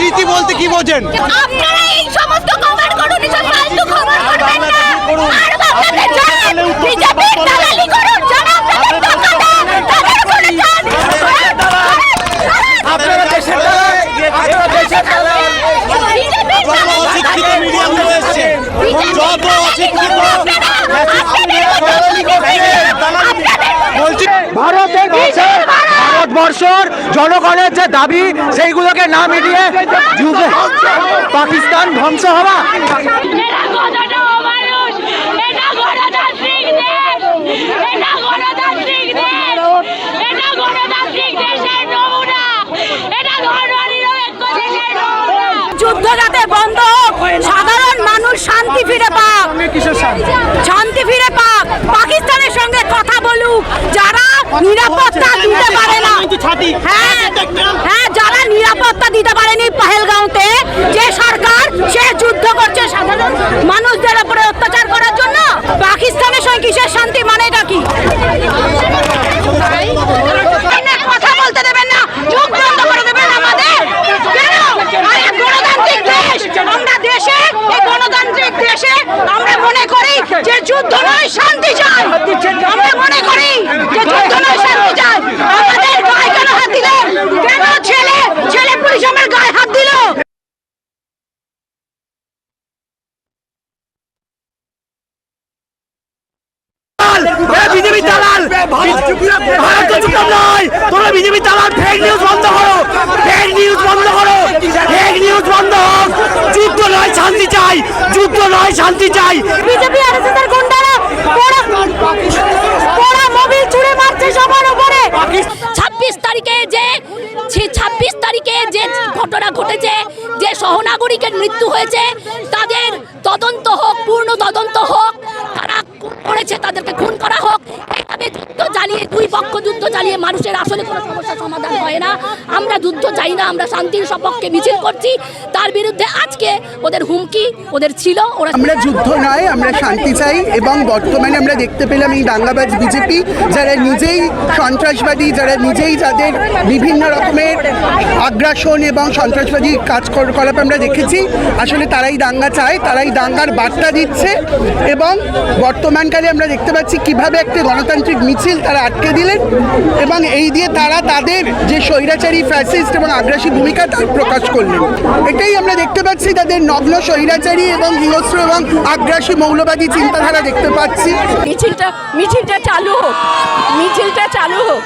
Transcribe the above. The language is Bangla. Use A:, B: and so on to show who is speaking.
A: স্মৃতি বলতে কি বোঝেন?
B: আপনারা এই সমস্ত কভার করুন এসব ফালতু খবর করবেন না। আর বাংলাদেশ যান বিজেপির দালালি করুন যারা আপনাদের টাকা দেন তাদের উপরে যান
A: আপনারা দেশের দালাল, আপনারা দেশের দালাল।
B: বিজেপির
A: যত অশিক্ষিত মিডিয়াগুলো এসছে, যত অশিক্ষিত ভারতবর্ষর জনগণের যে দাবি, সেইগুলোকে না মিটিয়ে পাকিস্তান ধ্বংস হওয়া।
B: যুদ্ধ যাতে বন্ধ হোক, সাধারণ মানুষ শান্তি ফিরে পাক শান্তি ফিরে পাক পাকিস্তানের সঙ্গে কথা বলুক যারা নিরাপত্তা দিতে পারে না হ্যাঁ হ্যাঁ যারা নিরাপত্তা দিতে পারেনি পাহেলগাঁওতে যে সরকার সে যুদ্ধ করছে সাধারণ মানুষদের উপরে অত্যাচার করার জন্য। পাকিস্তানের সঙ্গে কিসের শান্তি মানেটা কি কথা বলতে দেবেন না চুপ বন্ধ করে দেবেন আমাদের কেন আরে গণতান্ত্রিক দেশ আমরা দেশে এই গণতান্ত্রিক দেশে আমরা মনে করি যে যুদ্ধ নয় শান্তি চাই আমরা মনে করি যে যুদ্ধ নয় শান্তি চাই আমাদের গায়ে কেন হাত দিলেন কেন ছেলে ছেলে পুলিশ আমার গায়ে হাত দিল
A: বিজেপি দালাল ভারত চুপ নয় তোমরা বিজেপি দালাল ফেক নিউজ বন্ধ করো ফেক নিউজ বন্ধ করো ফেক নিউজ বন্ধ হোক। যুদ্ধ নয়, শান্তি চাই, যুদ্ধ নয়, শান্তি চাই।
B: বিজেপি গুন্ডারা মারছে সবার উপরে। ছাব্বিশ তারিখে যে ছাব্বিশ তারিখে যে ঘটনা ঘটেছে, যে সহনাগরিকের মৃত্যু হয়েছে, তাদের তদন্ত হোক, পূর্ণ তদন্ত হোক করেছে তাদেরকে খুন করা হোক। এইভাবে যুদ্ধ চালিয়ে দুই পক্ষ যুদ্ধ চালিয়ে মানুষের আসলে কোনো সমস্যার সমাধান হয় না। আমরা যুদ্ধ চাই না আমরা শান্তির সপক্ষে মিছিল করছি। তার বিরুদ্ধে আজকে ওদের হুমকি ওদের ছিল ওরা
C: আমরা যুদ্ধ নয় আমরা শান্তি চাই এবং বর্তমানে আমরা দেখতে পেলাম এই দাঙ্গাবাজ বিজেপি যারা নিজেই সন্ত্রাসবাদী যারা নিজেই যাদের বিভিন্ন রকমের আগ্রাসন এবং সন্ত্রাসবাদী কাজ কাজকলাপ আমরা দেখেছি। আসলে তারাই দাঙ্গা চায়, তারাই দাঙ্গার বার্তা দিচ্ছে এবং বর্তমানকালে আমরা দেখতে পাচ্ছি কীভাবে একটি গণতান্ত্রিক মিছিল তারা আটকে দিলেন এবং এই দিয়ে তারা তাদের যে স্বৈরাচারী ফ্যাসিস্ট এবং আগ্রাসী ভূমিকা তার প্রকাশ করলেন। এটাই আমরা দেখতে পাচ্ছি, তাদের নগ্ন স্বৈরাচারী এবং হিংস্র এবং আগ্রাসী মৌলবাদী চিন্তাধারা দেখতে পাচ্ছি।
B: মিছিলটা মিছিলটা চালু হোক, মিছিলটা চালু হোক।